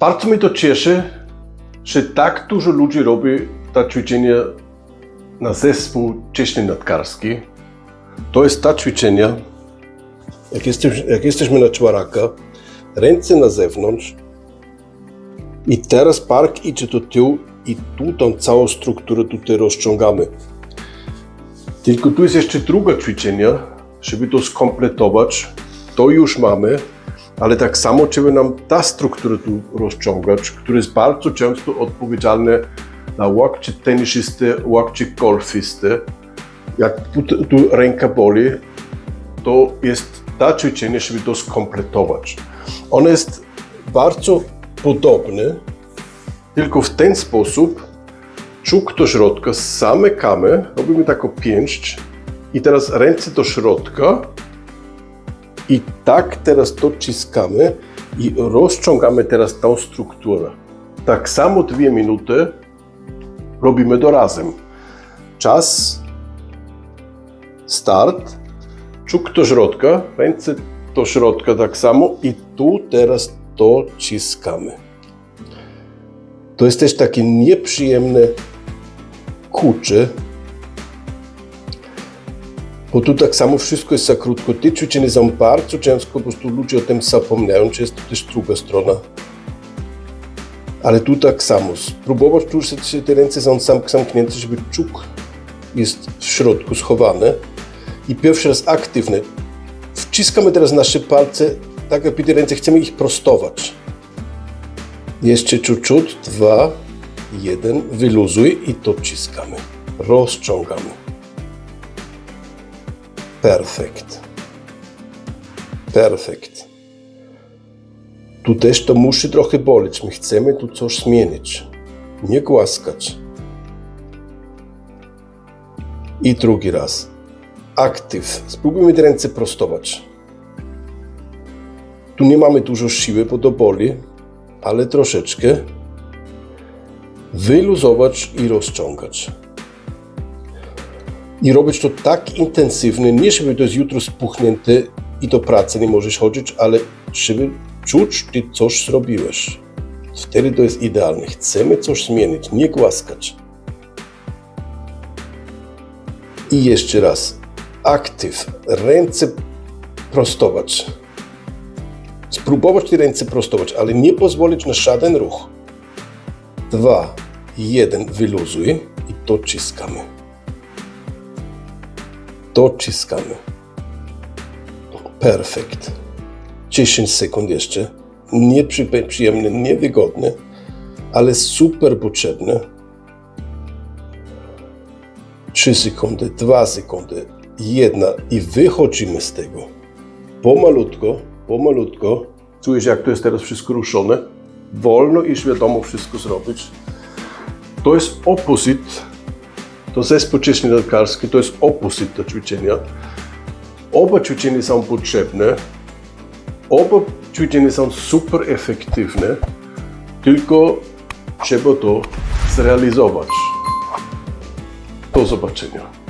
Bardzo mnie to cieszy, że tak dużo ludzi robi te ćwiczenia na zespół ciśnień nadkarski. To jest ta ćwiczenia, jak, jesteś, jak jesteśmy na czwaraka, ręce na zewnątrz i teraz park idzie do tyłu i tu tą całą strukturę tutaj rozciągamy. Tylko tu jest jeszcze druga ćwiczenia, żeby to skompletować. To już mamy, ale tak samo trzeba nam ta struktura tu rozciągać, która jest bardzo często odpowiedzialna na łokcie tenisisty, łokcie golfisty. Jak tu, tu ręka boli, to jest ta ćwiczenie, żeby to skompletować. Ono jest bardzo podobne, tylko w ten sposób czuk do środka, zamykamy, robimy taką pięść i teraz ręce do środka i tak teraz dociskamy i rozciągamy teraz tą strukturę. Tak samo dwie minuty robimy to razem. Czas, start, czuk do środka, ręce do środka tak samo i tu teraz dociskamy. To jest też takie nieprzyjemne kucze, bo tu tak samo wszystko jest za krótko. Te ćwiczenia są bardzo często, po prostu ludzie o tym zapominają, czy jest to też druga strona. Ale tu tak samo. Spróbować tu, że te ręce są sam, zamknięte, żeby czuk jest w środku schowany. I pierwszy raz aktywny. Wciskamy teraz nasze palce, tak jakby te ręce, chcemy ich prostować. Jeszcze ciut, dwa, jeden, wyluzuj i dociskamy. Rozciągamy. Perfekt. Perfekt. Tu też to musi trochę boleć. My chcemy tu coś zmienić. Nie głaskać. I drugi raz. Aktyw. Spróbujmy te ręce prostować. Tu nie mamy dużo siły, bo to boli, ale troszeczkę wyluzować i rozciągać. I robić to tak intensywnie, nie żeby to jest jutro spuchnięte i do pracy nie możesz chodzić, ale żeby czuć, ty coś zrobiłeś. Wtedy to jest idealne. Chcemy coś zmienić, nie głaskać. I jeszcze raz. Aktyw. Ręce prostować. Spróbować te ręce prostować, ale nie pozwolić na żaden ruch. Dwa, jeden, wyluzuj i dociskamy. Dociskamy. Perfekt. 10 sekund jeszcze. Nieprzyjemne, niewygodne, ale super potrzebne. 3 sekundy, 2 sekundy, jedna i wychodzimy z tego. Pomalutko, pomalutko. Czujesz, jak to jest teraz wszystko ruszone? Wolno i świadomo wszystko zrobić. To jest opozyt, то се спочишниот карски, опусит опустите чучења. Оба чучења се потребни, оба чучења се супер ефективни, тилко треба то реализоваш. Тоа зобачења.